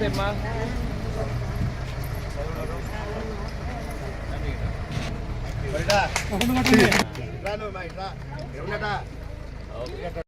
este más. Right, right.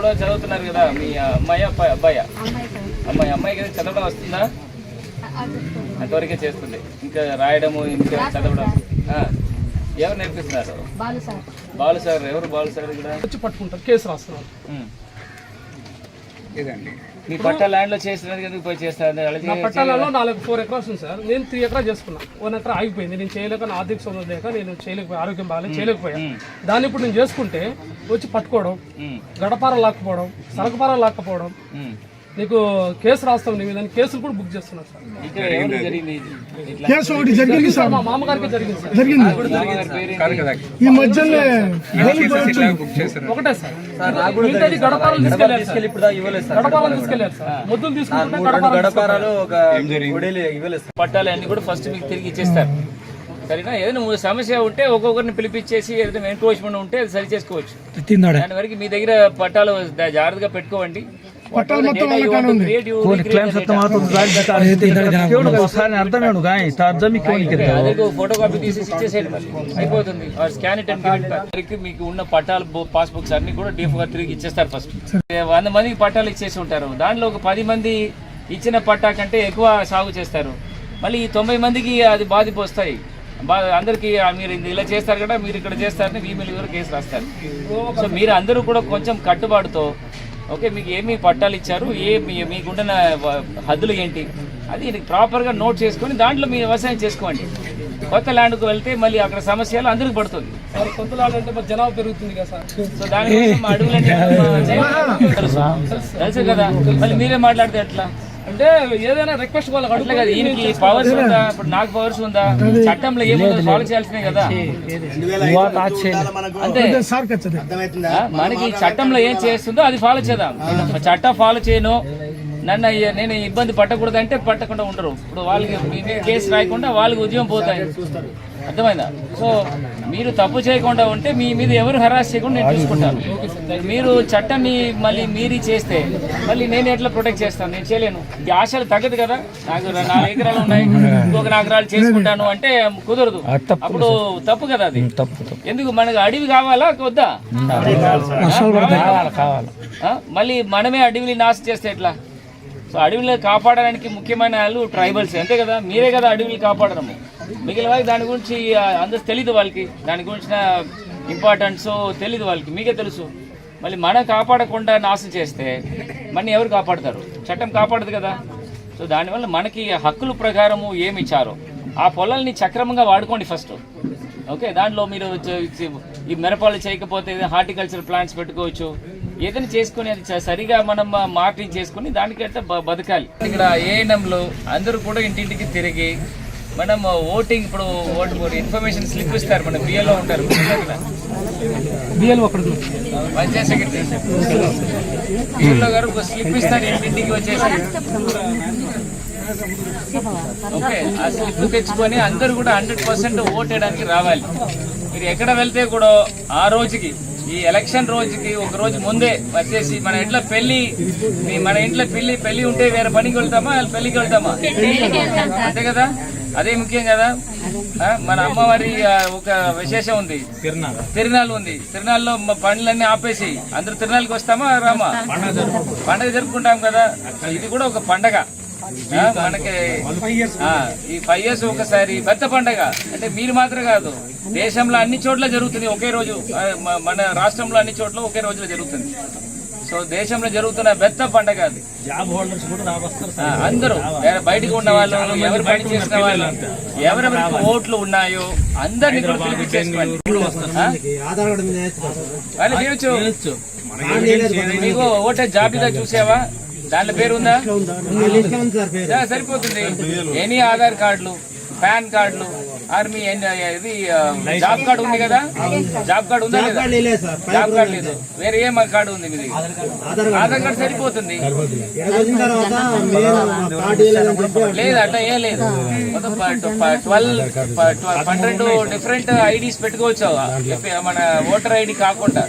మూడో చదువుతున్నారు కదా మీ అమ్మాయి అబ్బాయి అబ్బాయి? అమ్మాయి అమ్మాయికి చదవడం వస్తుందా? అంతవరకే చేస్తుంది. ఇంకా రాయడము ఇంకా చదవడం. ఆ. ఎవరు నేర్పిస్తున్నారు? బాలు సార్. బాలు సార్ ఎవరు బాలు సార్ ఇక్కడ? వచ్చి పట్టుకుంటారు కేసు రాస్తున్నారు. ఉమ్. మీ పట్ట ల్యాండ్లో చేసినది ఎందుకు పోయి చేస్తారు? నా పట్టాలలో నాలుగు ఫోర్ ఎకరాస్ ఉంది సార్. నేను త్రీ ఎకరా చేసుకున్నా. వన్ ఎకరా ఆగిపోయింది. నేను చేయలేక నా ఆర్థిక సొంతం లేక నేను చేయలేకపోయా ఆరోగ్యం బాగాలేదు చేయలేకపోయా. దాన్ని ఇప్పుడు నేను చేసుకుంటే వచ్చి పట్టుకోవడం. గడపార లాక్కపోవడం సరకుపార లాక్కపోవడం. నీకు కేసు రాస్తాం నీ మీద కేసులు కూడా బుక్ చేస్తున్నారు సార్. కేసు ఒకటి జరిగింది సార్. మా మామగారికి జరిగింది సార్? ఈ మధ్యలో ఒకటే సార్. మిగతాది గడపాలను తీసుకెళ్ళారు సార్. గడపాలను తీసుకెళ్ళారు సార్. ముద్దులు తీసుకుంటే గడపారాలు పట్టాలు అన్ని కూడా ఫస్ట్ మీకు తిరిగి ఇచ్చేస్తారు. సరేనా? ఏదైనా సమస్య ఉంటే ఒక్కొక్కరిని పిలిపించేసి ఏదైనా ఎంక్రోచ్మెంట్ ఉంటే అది సరి చేసుకోవచ్చు. దాని వరకు మీ దగ్గర పట్టాలు ఇచ్చేసేయండి మళ్ళీ అయిపోతుంది. స్కాన్ ఇట్ అండ్ మీకు ఉన్న పట్టాలు పాస్ బుక్స్ అన్ని కూడా డీఫ్గా తిరిగి ఇచ్చేస్తారు ఫస్ట్ వంద మందికి పట్టాలు ఇచ్చేసి ఉంటారు. దాంట్లో ఒక పది మంది ఇచ్చిన పట్టా కంటే ఎక్కువ సాగు చేస్తారు. మళ్ళీ ఈ తొంభై మందికి అది బాధిపు వస్తాయి. బా అందరికీ మీరు ఇలా చేస్తారు కదా మీరు ఇక్కడ చేస్తారని మీ మీద కూడా కేసు రాస్తారు. సో మీరు అందరూ కూడా కొంచెం కట్టుబాటుతో ఓకే మీకు ఏమి పట్టాలు ఇచ్చారు? ఏ మీ- మీకుంటున్న హద్దులు ఏంటి? అది ప్రాపర్గా నోట్ చేసుకొని దాంట్లో మీరు వ్యవసాయం చేసుకోండి. కొత్త ల్యాండ్కు వెళ్తే మళ్ళీ అక్కడ సమస్యలు అందరికి పడుతుంది. సార్ కొంతలాడంటే మరి జనాభా పెరుగుతుంది కదా సార్? సో దానికోసం. తెలుసు. తెలుసు కదా? మళ్ళీ మీరే మాట్లాడితే ఎట్లా? అంటే ఏదైనా రిక్వెస్ట్ వాళ్ళకి అట్లా కదా ఈయనకి పవర్స్ ఉందా? ఇప్పుడు నాకు పవర్స్ ఉందా? చట్టంలో ఏముందో ఫాలో చేయాల్సినే కదా. అంతే ఆ, మనకి చట్టంలో ఏం చేస్తుందో అది ఫాలో చేద్దాం. చట్టం ఫాలో చేయను. నన్ను అయ్య- నేను ఇబ్బంది పట్టకూడదు అంటే పట్టకుండా ఉండరు. ఇప్పుడు వాళ్ళకి కేసు రాయకుండా వాళ్ళకి ఉద్యమం పోతాయి. అర్థమైందా? సో మీరు తప్పు చేయకుండా ఉంటే మీ మీద ఎవరు హరాస్ చేయకుండా నేను చూసుకుంటాను. మీరు చట్టాన్ని మళ్ళీ మీరి చేస్తే మళ్ళీ నేను ఎట్లా ప్రొటెక్ట్ చేస్తాను? నేను చేయలేను. ఈ ఆశలు తగ్గదు కదా? నాకు నాలుగు ఎకరాలు ఉన్నాయి ఇంకొక నాలుగు ఎకరాలు చేసుకుంటాను అంటే కుదరదు. అప్పుడు తప్పు కదా అది? ఎందుకు? మనకు అడవి కావాలా? వద్దా? ఆ? మళ్ళీ మనమే అడవిని నాశనం చేస్తే ఎట్లా? సో అడవిని కాపాడడానికి ముఖ్యమైన వాళ్ళు ట్రైబల్స్. అంతే కదా? మీరే కదా అడవిని కాపాడడము. మిగిలిన వాళ్ళకి దాని గురించి అందరూ అందరు తెలీదు వాళ్ళకి. దాని గురించిన ఇంపార్టెన్స్ తెలీదు వాళ్ళకి. మీకే తెలుసు. మళ్ళీ మనం కాపాడకుండా నాశనం చేస్తే మన ఎవరు కాపాడతారు? చట్టం కాపాడదు కదా. సో దానివల్ల మనకి హక్కుల ప్రకారము ఏమి ఇచ్చారో ఆ పొలాల్ని సక్రమంగా వాడుకోండి ఫస్ట్ ఓకే? దాంట్లో మీరు ఈ మిరపాలు చేయకపోతే హార్టికల్చర్ ప్లాంట్స్ పెట్టుకోవచ్చు. ఏదైనా చేసుకుని అది చ- సరిగా మనం మార్కెటింగ్ చేసుకుని దానికైతే బ- బతకాలి. ఇక్కడ ఏఎన్ఎంలు అందరూ కూడా ఇంటింటికి తిరిగి మనం ఓటింగ్ ఇప్పుడు ఓటు ఇన్ఫర్మేషన్ స్లిప్ ఇస్తారు మన బిఏలో ఉంటారు. పంచాయత్ సెక్రటరీ గారు ఒక స్లిప్ ఇస్తారు ఇంటింటికి వచ్చేసి? ఓకే ఆ స్లిప్ తెచ్చుకొని అందరూ కూడా హండ్రెడ్ పర్సెంట్ ఓట్ వేయడానికి రావాలి. మీరు ఎక్కడ వెళ్తే కూడా ఆ రోజుకి ఈ ఎలక్షన్ రోజుకి ఒక రోజు ముందే వచ్చేసి మన ఇంట్లో పెళ్ళి మన ఇంట్లో పెళ్ళి పెళ్ళి ఉంటే వేరే పనికి వెళ్తామా పెళ్ళికి వెళ్తామా? అంతే కదా? అదే ముఖ్యం కదా. మన అమ్మవారి ఒక విశేషం ఉంది. తిరునాళ్ళు ఉంది. తిరునాళ్ళలో పనులన్నీ ఆపేసి అందరూ తిరునాళ్ళకి వస్తామా రామా? పండగ జరుపుకుంటాం. కదా. ఇది కూడా ఒక పండగ. మనకి ఈ ఫైవ్ ఇయర్స్ ఒకసారి పెద్ద పండగ. అంటే మీరు మాత్రం కాదు. దేశంలో అన్ని చోట్ల జరుగుతుంది ఒకే రోజు. మన రాష్ట్రంలో అన్ని చోట్ల ఒకే రోజులో జరుగుతుంది. సో దేశంలో జరుగుతున్న పెద్ద పండగ అది. జాబ్ హోల్డర్స్ కూడా అందరూ. బయటకు ఉన్న వాళ్ళు ఎవరు పని చేసిన వాళ్ళు ఎవరెవరికి ఓట్లు ఉన్నాయో అందరినీ కూడా పిలిపించేసుకోండి. మీకు ఓటర్ జాబితా చూసావా? దాంట్లో పేరు ఉందా? సరిపోతుంది. ఎనీ ఆధార్ కార్డులు. పాన్ కార్డులు ఆర్మీ ఇది జాబ్ కార్డు ఉంది కదా? జాబ్ కార్డు ఉందా లేదా? జాబ్ కార్డు లేదు. వేరే ఏం కార్డు ఉంది మీది? ఆధార్ కార్డు సరిపోతుంది. లేదు అట్లా ఏం లేదు. ట్వెల్వ్ పన్నెండు డిఫరెంట్ ఐడీస్ పెట్టుకోవచ్చు మన ఓటర్ ఐడి కాకుండా.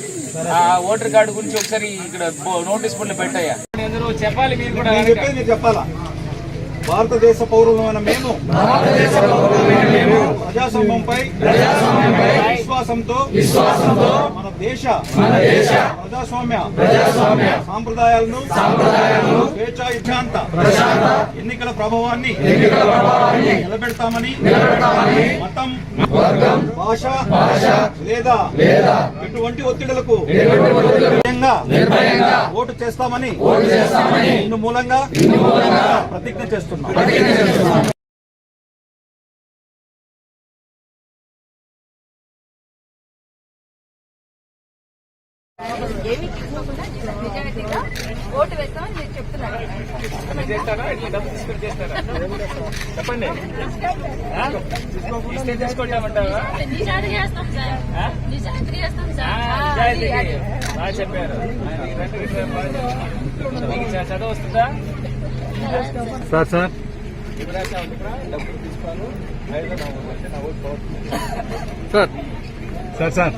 ఆ ఓటర్ కార్డు గురించి ఒకసారి ఇక్కడ నోటీస్ బోర్డులు పెట్టాయా అందరూ చెప్పాలి మీరు కూడా నేను చెప్పేది మీరు చెప్పాలా? భారతదేశ పౌరులమైన మేము ప్రజాస్వామ్యంపై విశ్వాసంతో మన దేశ ప్రజాస్వామ్య సాంప్రదాయాలను స్వేచ్ఛా యుద్ధాంత ఎన్నికల ప్రభావాన్ని నిలబెడతామని మతం భాష లేదా ఎటువంటి ఒత్తిడులకు నిర్భయంగా ఓటు చేస్తామని ఇందు మూలంగా ప్రతిజ్ఞ చేస్తున్నాం ఏమీ తీసుకోకుండా నిజాయితీగా ఓటు వేస్తామని మీరు చెప్తున్నారు చేస్తారా ఇట్లా డబ్బు తీసుకొని చేస్తారా చెప్పండి? ఇస్తే తీసుకుంటామంటావా. బాగా చెప్పారు. చదువు వస్తుందా? Sir sir. Sir. Sir sir.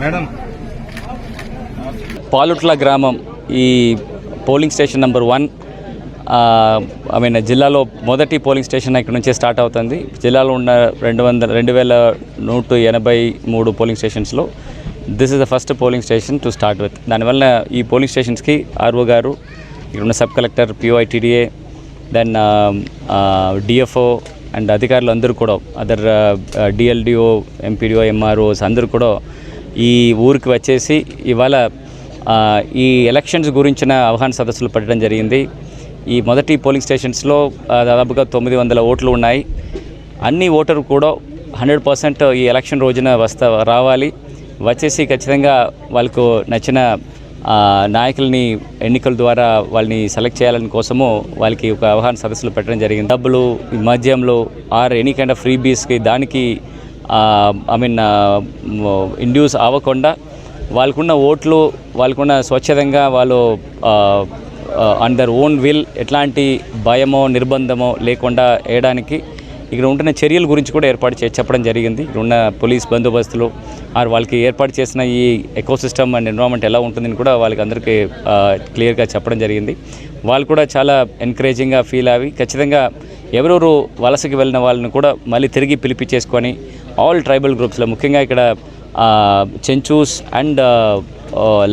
Madam. Palutla గ్రామం ఈ polling station number one. I mean జిల్లాలో మొదటి పోలింగ్ స్టేషన్ ఇక్కడ నుంచే స్టార్ట్ అవుతుంది. జిల్లాలో ఉన్న రెండు వందల రెండు వేల నూట ఎనభై మూడు polling స్టేషన్స్లో this is the first polling station to start with దానివల్ల ఈ పోలింగ్ స్టేషన్స్కి ఆర్ఓ గారు ఇక్కడ ఉన్న sub collector PO ITDA then DFO and అధికారులు అందరూ కూడా అదర్ డిఎల్డిఓ ఎంపీడిఓ ఎంఆర్ఓస్ అందరూ కూడా ఈ ఊరికి వచ్చేసి ఇవాళ ఈ ఎలక్షన్స్ గురించిన అవగాహన సదస్సులు పెట్టడం జరిగింది. ఈ మొదటి పోలింగ్ స్టేషన్స్లో దాదాపుగా తొమ్మిది వందల ఓట్లు ఉన్నాయి. అన్ని ఓటరు కూడా హండ్రెడ్ పర్సెంట్ ఈ ఎలక్షన్ రోజున వస్తా రావాలి. వచ్చేసి ఖచ్చితంగా వాళ్ళకు నచ్చిన నాయకుల్ని ఎన్నికల ద్వారా వాళ్ళని సెలెక్ట్ చేయాలని కోసము వాళ్ళకి ఒక అవగాహన సదస్సులు పెట్టడం జరిగింది. డబ్బులు ఈ మద్యంలో are any kind of free బీస్కి దానికి ఐ మీన్ ఇండ్యూస్ అవ్వకుండా వాళ్ళకున్న ఓట్లు వాళ్ళకున్న స్వచ్ఛతంగా వాళ్ళు అండర్ దర్ ఓన్ విల్ ఎట్లాంటి భయమో నిర్బంధమో లేకుండా వేయడానికి ఇక్కడ ఉంటున్న చర్యల గురించి కూడా ఏర్పాటు చే చెప్పడం జరిగింది. ఇక్కడ ఉన్న పోలీస్ బందోబస్తులు ఆర్ వాళ్ళకి ఏర్పాటు చేసిన ఈ ఎకోసిస్టమ్ అండ్ ఎన్విరాన్మెంట్ ఎలా ఉంటుందని కూడా వాళ్ళకి అందరికీ క్లియర్గా చెప్పడం జరిగింది. వాళ్ళు కూడా చాలా ఎంకరేజింగ్గా ఫీల్ అవి. ఖచ్చితంగా ఎవరెవరు వలసకి వెళ్ళిన వాళ్ళని కూడా మళ్ళీ తిరిగి పిలిపించేసుకొని ఆల్ ట్రైబల్ గ్రూప్స్లో ముఖ్యంగా ఇక్కడ చెంచూస్ అండ్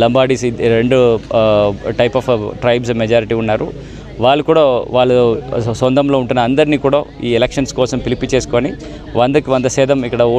లంబాడీస్ రెండు టైప్ ఆఫ్ ట్రైబ్స్ మెజారిటీ ఉన్నారు. వాళ్ళు కూడా వాళ్ళు సొంతంలో ఉంటున్న అందరినీ కూడా ఈ ఎలక్షన్స్ కోసం పిలిపించేసుకొని వందకి వంద శాతం ఇక్కడ